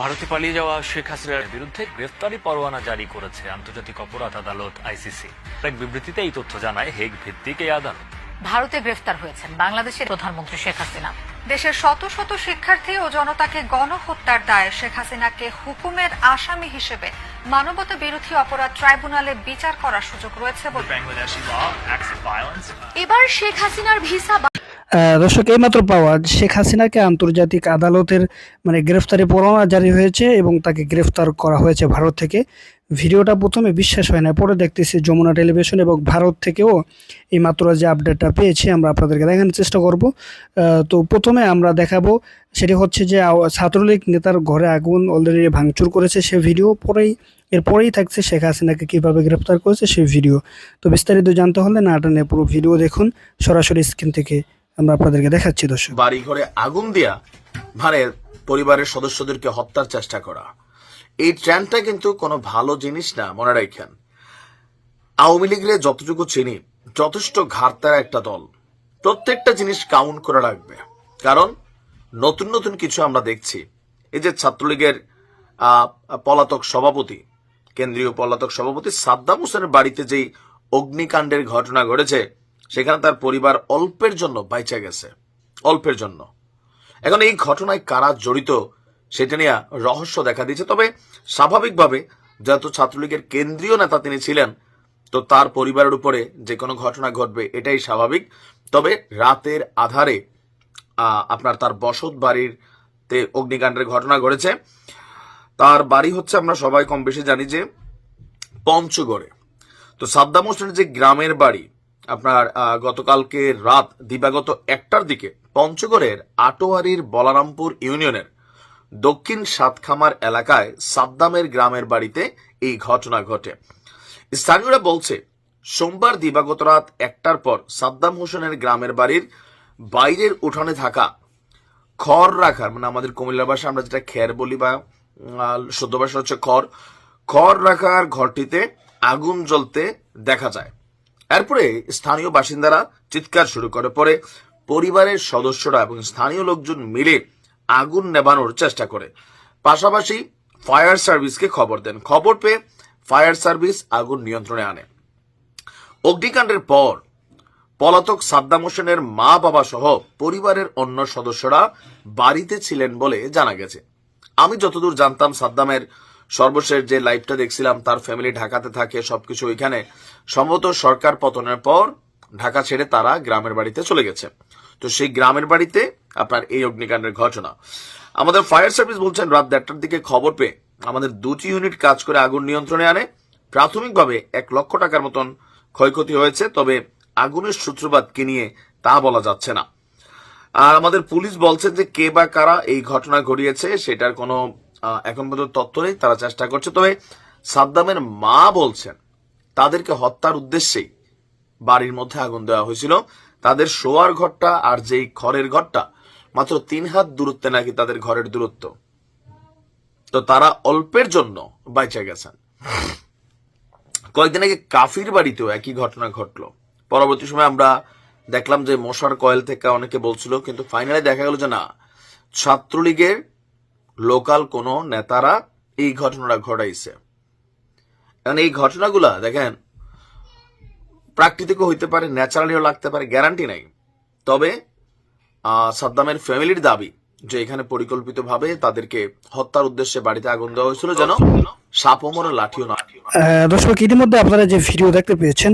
ভারতে পালিয়ে যাওয়া শেখ হাসিনার বিরুদ্ধে গ্রেফতারি পরোয়ানা জারি করেছে আন্তর্জাতিক অপরাধ আদালত আইসিসি। এক বিবৃতিতে এই তথ্য জানায় হেগ ভিত্তিক এই আদালত। ভারতে গ্রেফতার হয়েছেন বাংলাদেশের প্রধানমন্ত্রী শেখ হাসিনা। দেশের শত শত শিক্ষার্থী ও জনতাকে গণহত্যার দায়ে শেখ হাসিনাকে হুকুমের আসামি হিসেবে মানবতা বিরোধী অপরাধ ট্রাইব্যুনালে বিচার করার সুযোগ রয়েছে. এবার শেখ হাসিনার ভিসা দর্শক, এইমাত্র পাওয়া শেখ হাসিনাকে আন্তর্জাতিক আদালতের মানে গ্রেফতারি পরোয়ানা জারি হয়েছে এবং তাকে গ্রেফতার করা হয়েছে ভারত থেকে। ভিডিওটা প্রথমে বিশ্বাস হয় না, পরে দেখতেছি যমুনা টেলিভিশন এবং ভারত থেকেও এই মাত্র যে আপডেটটা পেয়েছি আমরা আপনাদেরকে দেখানোর চেষ্টা করব। তো প্রথমে আমরা দেখাবো, সেটি হচ্ছে যে ছাত্রলীগ নেতার ঘরে আগুন অলরেডি ভাঙচুর করেছে সে ভিডিও, পরেই এরপরেই থাকছে শেখ হাসিনাকে কীভাবে গ্রেফতার করেছে সেই ভিডিও। তো বিস্তারিত জানতে হলে না টানে পুরো ভিডিও দেখুন, সরাসরি স্ক্রিন থেকে আমরা আপনাদেরকে দেখাচ্ছি, দর্শক। বাড়ি ঘরে আগুন দিয়া মানে পরিবারের সদস্যদেরকে হত্যার চেষ্টা করা। এই ট্রেন্ডটা কিন্তু কোনো ভালো জিনিস না, মনে রাখেন। আওয়ামী লীগের যতটুকু চিনি, যথেষ্ট ঘাটতারা একটা দল। প্রত্যেকটা জিনিস কাউন্ট করে রাখবে। কারণ নতুন নতুন কিছু আমরা দেখছি। এই যে ছাত্রলীগের পলাতক সভাপতি, কেন্দ্রীয় পলাতক সভাপতি সাদ্দাম হোসেনের বাড়িতে যেই অগ্নিকাণ্ডের ঘটনা ঘটেছে সেখানে তার পরিবার অল্পের জন্য বাইচা গেছে। অল্পের জন্য। এখন এই ঘটনায় কারা জড়িত সেটা নিয়ে রহস্য দেখা দিয়েছে। তবে স্বাভাবিকভাবে যেহেতু ছাত্রলীগের কেন্দ্রীয় নেতা তিনি ছিলেন, তো তার পরিবারের উপরে যে কোনো ঘটনা ঘটবে এটাই স্বাভাবিক। তবে রাতের আধারে আপনার তার বসত বাড়ির তে অগ্নিকাণ্ডের ঘটনা ঘটেছে। তার বাড়ি হচ্ছে আমরা সবাই কম বেশি জানি যে পঞ্চগড়ে। তো সাদ্দাম হোসেনের যে গ্রামের বাড়ি আপনার গতকালকে রাত দিবাগত একটার দিকে পঞ্চগড়ের আটোয়ারির বলারামপুর ইউনিয়নের দক্ষিণ সাতখামার এলাকায় সাদ্দামের গ্রামের বাড়িতে এই ঘটনা ঘটে। স্থানীয়রা বলছে, সোমবার দিবাগত রাত একটার পর সাদ্দাম হোসেনের গ্রামের বাড়ির বাইরের উঠানে থাকা খড় রাখার মানে আমাদের কুমিল্লার ভাষা আমরা যেটা খের বলি বা শুদ্ধ ভাষা হচ্ছে খড় খড় রাখার ঘরটিতে আগুন জ্বলতে দেখা যায়। এরপরে স্থানীয় বাসিন্দারা চিৎকার শুরু করে। পরে পরিবারের সদস্যরা এবং স্থানীয় লোকজন মিলে আগুন নেভানোর চেষ্টা করে। পাশাপাশি ফায়ার সার্ভিসকে খবর দেন। খবর পেয়ে ফায়ার সার্ভিস আগুন নিয়ন্ত্রণে আনে। অগ্নিকাণ্ডের পর পলাতক সাদ্দাম হোসেনের মা বাবা সহ পরিবারের অন্য সদস্যরা বাড়িতে ছিলেন বলে জানা গেছে। আমি যতদূর জানতাম সাদ্দামের সর্বশেষ যে লাইভটা দেখছিলাম, তার ফ্যামিলি ঢাকাতে থাকে, সবকিছু ওইখানে। সম্ভবত সরকার পতনের পর ঢাকা ছেড়ে তারা গ্রামের বাড়িতে চলে গেছে। তো সেই গ্রামের বাড়িতে আপনার এই অগ্নিকাণ্ডের ঘটনা। আমাদের ফায়ার সার্ভিস বলছেন, রাত দেড়টার দিকে খবর পেয়ে আমাদের দুটি ইউনিট কাজ করে আগুন নিয়ন্ত্রণে আনে। প্রাথমিকভাবে এক লক্ষ টাকার মতন ক্ষয়ক্ষতি হয়েছে, তবে আগুনের সূত্রপাত কি নিয়ে তা বলা যাচ্ছে না। আর আমাদের পুলিশ বলছে যে কে বা কারা এই ঘটনা ঘটিয়েছে, সেটার কোনো এখন পর্যন্ত তথ্য নেই, তারা চেষ্টা করছে। তবে সাদ্দামের মা বলছেন, তাদেরকে হত্যার উদ্দেশ্যেই বাড়ির মধ্যে আগুন দেওয়া হয়েছিল। তাদের শোয়ার ঘরটা আর যেই ঘরের ঘরটা, মাত্র তিন হাত দূরত্বে নাকি তাদের ঘরের দূরত্ব। তো তারা অল্পের জন্য বাইচা গেছেন। কয়েকদিন আগে কাফির বাড়িতেও একই ঘটনা ঘটলো। পরবর্তী সময় আমরা দেখলাম যে মশার কয়েল থেকে অনেকে বলছিল, কিন্তু ফাইনালি দেখা গেল যে না, ছাত্রলীগের লোকাল কোনো নেতারা এই ঘটনাটা ঘটাইছে। কারণ এই ঘটনাগুলা, দেখেন, প্রাকৃতিকও হইতে পারে, ন্যাচারালিও লাগতে পারে গ্যারান্টি নাই। তবে সাদ্দামের ফ্যামিলির দাবি যে এখানে পরিকল্পিতভাবে তাদেরকে হত্যার উদ্দেশ্যে বাড়িতে আগুন দেওয়া হয়েছিল যেন সাপও দর্শক, ইতিমধ্যে আপনারা যে ভিডিও দেখতে পেয়েছেন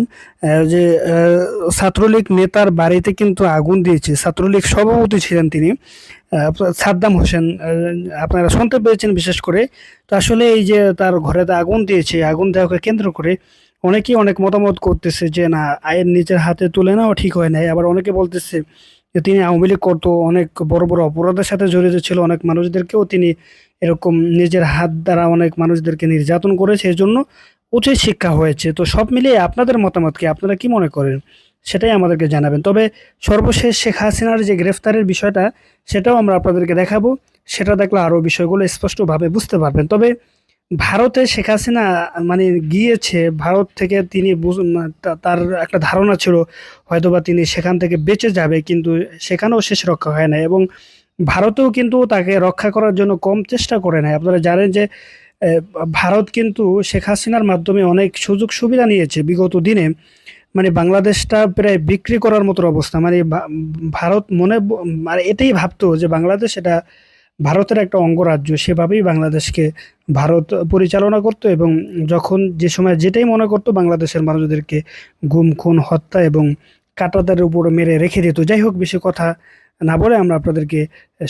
যে ছাত্রলীগ নেতার বাড়িতে কিন্তু আগুন দিয়েছে। ছাত্রলীগ সভাপতি ছিলেন তিনি সাদ্দাম হোসেন। আপনারা শুনতে পেয়েছেন বিশেষ করে। তো আসলে এই যে তার ঘরেতে আগুন দিয়েছে, আগুন দেওয়াকে কেন্দ্র করে অনেকেই অনেক মতামত করতেছে যে, না আয়ের নিজের হাতে তুলে নেওয়া ঠিক হয় নাই। আবার অনেকে বলতেছে যে তিনি আওয়ামী লীগ করতো, অনেক বড় বড় অপরাধের সাথে জড়িত ছিল, অনেক মানুষদেরকেও তিনি এরকম নিজের হাত দ্বারা অনেক মানুষদেরকে নির্যাতন করেছে এজন্য উচিত শিক্ষা হয়েছে। তো সব মিলিয়ে আপনাদের মতামত কি? আপনারা কি মনে করেন? সেটাই আমাদেরকে জানাবেন। তবে সর্বশেষ শেখ হাসিনার যে গ্রেফতারের বিষয়টা, সেটাও আমরা আপনাদেরকে দেখাবো। সেটা দেখলে আরও বিষয়গুলো স্পষ্টভাবে বুঝতে পারবেন। তবে ভারতে শেখ হাসিনা মানে গিয়েছে, ভারত থেকে তিনি তার একটা ধারণা ছিল হয়তোবা তিনি সেখান থেকে বেঁচে যাবে, কিন্তু সেখানেও শেষ রক্ষা হয় না এবং ভারতেও কিন্তু তাকে রক্ষা করার জন্য কম চেষ্টা করে নাই। আপনারা জানেন যে ভারত কিন্তু শেখ হাসিনার মাধ্যমে অনেক সুযোগ সুবিধা নিয়েছে বিগত দিনে। মানে বাংলাদেশটা প্রায় বিক্রি করার মতো অবস্থা। মানে ভারত মনে মানে এটাই ভাবতো যে বাংলাদেশ এটা ভারতের একটা অঙ্গরাজ্য সেভাবেই বাংলাদেশকে ভারত পরিচালনা করতো এবং যখন যে সময় যেটাই মনে করতো বাংলাদেশের মানুষদেরকে গুম খুন হত্যা এবং কাটাতারের উপর মেরে রেখে দিত। যাই হোক বেশি কথা না বলে আমরা আপনাদেরকে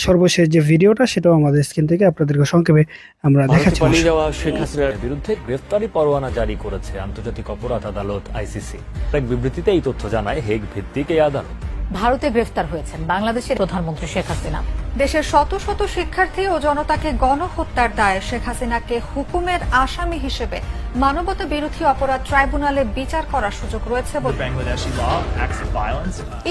সর্বশেষ যে ভিডিওটা সেটাও আমাদের স্ক্রিন থেকে আপনাদেরকে সংক্ষেপে আমরা দেখাচ্ছি। পালিয়ে যাওয়া শেখ হাসিনার বিরুদ্ধে গ্রেফতারি পরোয়ানা জারি করেছে আন্তর্জাতিক অপরাধ আদালত আইসিসি। এক বিবৃতিতে এই তথ্য জানায় হেগ ভিত্তিক এই আদালত। ভারতে গ্রেফতার হয়েছেন বাংলাদেশের প্রধানমন্ত্রী শেখ হাসিনা। দেশের শত শত শিক্ষার্থী ও জনতাকে গণহত্যার দায়ে শেখ হাসিনাকে হুকুমের আসামি হিসেবে মানবতা বিরোধী অপরাধ ট্রাইব্যুনালে বিচার করার সুযোগ রয়েছে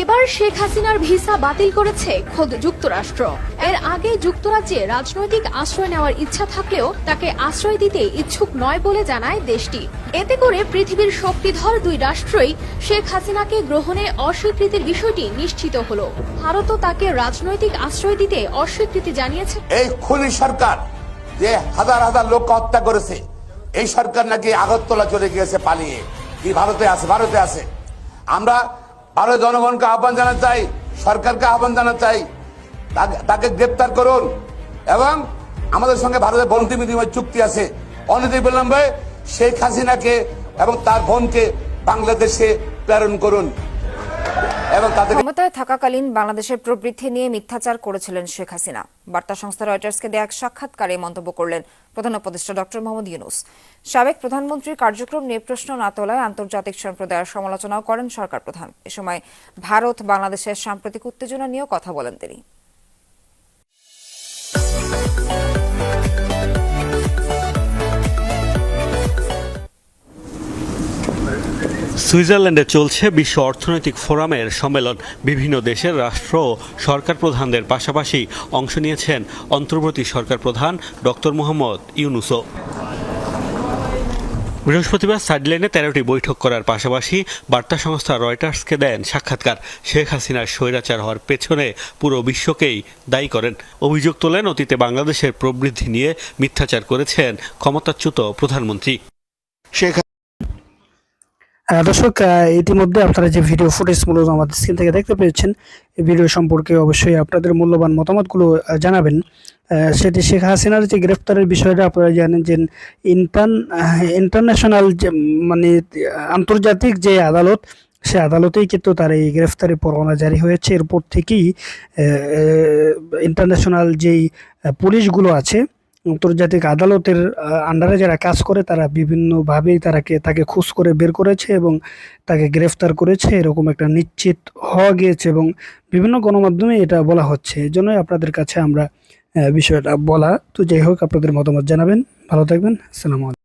এবার শেখ হাসিনার ভিসা বাতিল করেছে খোদ যুক্তরাষ্ট্র। এর আগে যুক্তরাজ্যে রাজনৈতিক আশ্রয় নেওয়ার ইচ্ছা থাকলেও তাকে আশ্রয় দিতে ইচ্ছুক নয় বলে জানায় দেশটি। এতে করে পৃথিবীর শক্তিধর দুই রাষ্ট্রই শেখ হাসিনাকে গ্রহণে অস্বীকৃতির বিষয়টি নিশ্চিত হলো। ভারতও তাকে রাজনৈতিক আশ্রয় দিতে অস্বীকৃতি জানিয়েছে। এই খুনি সরকার যে হাজার হাজার লোক হত্যা করেছে, এই সরকার নাকি আগরতলা চলে গিয়েছে পালিয়ে। কি ভারতে আছে? ভারতে আছে। আমরা ভারতের জনগণকে আহ্বান জানাতে চাই, সরকারকে আহ্বান জানাতে চাই, তাকে- তাকে গ্রেপ্তার করুন। এবং আমাদের সঙ্গে ভারতের বন্ধু বিনিময় চুক্তি আছে, অনতি বিলম্বে শেখ হাসিনাকে এবং তার বোনকে বাংলাদেশে প্রেরণ করুন। থাকাকালীন বাংলাদেশের প্রবৃদ্ধি নিয়ে মিথ্যাচার করেছিলেন শেখ হাসিনা। বার্তা সংস্থা রয়টার্সকে দেয়া এক সাক্ষাৎকারে মন্তব্য করলেন প্রধান উপদেষ্টা ডক্টর মোহাম্মদ ইউনুস। সাবেক প্রধানমন্ত্রীর কার্যক্রম নিয়ে প্রশ্ন না তোলায় আন্তর্জাতিক সম্প্রদায়ের সমালোচনাও করেন সরকার প্রধান। এ সময় ভারত বাংলাদেশের সাম্প্রতিক উত্তেজনা নিয়েও কথা বলেন তিনি। সুইজারল্যান্ডে চলছে বিশ্ব অর্থনৈতিক ফোরামের সম্মেলন। বিভিন্ন দেশের রাষ্ট্র সরকার প্রধানদের পাশাপাশি অংশ নিয়েছেন অন্তর্বর্তী সরকার প্রধান ডক্টর মোহাম্মদ ইউনুসো বৃহস্পতিবার সাইডলাইনে তেরোটি বৈঠক করার পাশাপাশি বার্তা সংস্থা রয়টার্সকে দেন সাক্ষাৎকার। শেখ হাসিনার স্বৈরাচার হওয়ার পেছনে পুরো বিশ্বকেই দায়ী করেন। অভিযোগ তোলেন অতীতে বাংলাদেশের প্রবৃদ্ধি নিয়ে মিথ্যাচার করেছেন ক্ষমতাচ্যুত প্রধানমন্ত্রী। আহ, দর্শক ইতিমধ্যে আপনারা যে ভিডিও ফুটেজ আমাদের স্ক্রিন থেকে দেখতে পেয়েছেন, এই ভিডিও সম্পর্কে অবশ্যই আপনাদের মূল্যবান মতামতগুলো জানাবেন। সেটি শেখ হাসিনার যে গ্রেফতারের বিষয়টা আপনারা জানেন যে ইন্টার ইন্টারন্যাশনাল যে মানে আন্তর্জাতিক যে আদালত, সে আদালতেই কিন্তু তার এই গ্রেফতারি পরোয়ানা জারি হয়েছে। এরপর থেকেই ইন্টারন্যাশনাল যেই পুলিশগুলো আছে আন্তর্জাতিক আদালতের আন্ডারে যারা কাজ করে, তারা বিভিন্নভাবেই তারাকে, তাকে খুশ করে বের করেছে এবং তাকে গ্রেফতার করেছে। এরকম একটা নিশ্চিত হওয়া গিয়েছে এবং বিভিন্ন গণমাধ্যমে এটা বলা হচ্ছে। এই জন্যই আপনাদের কাছে আমরা বিষয়টা বলা। তো যাই হোক, আপনাদের মতামত জানাবেন। ভালো থাকবেন। আসসালামু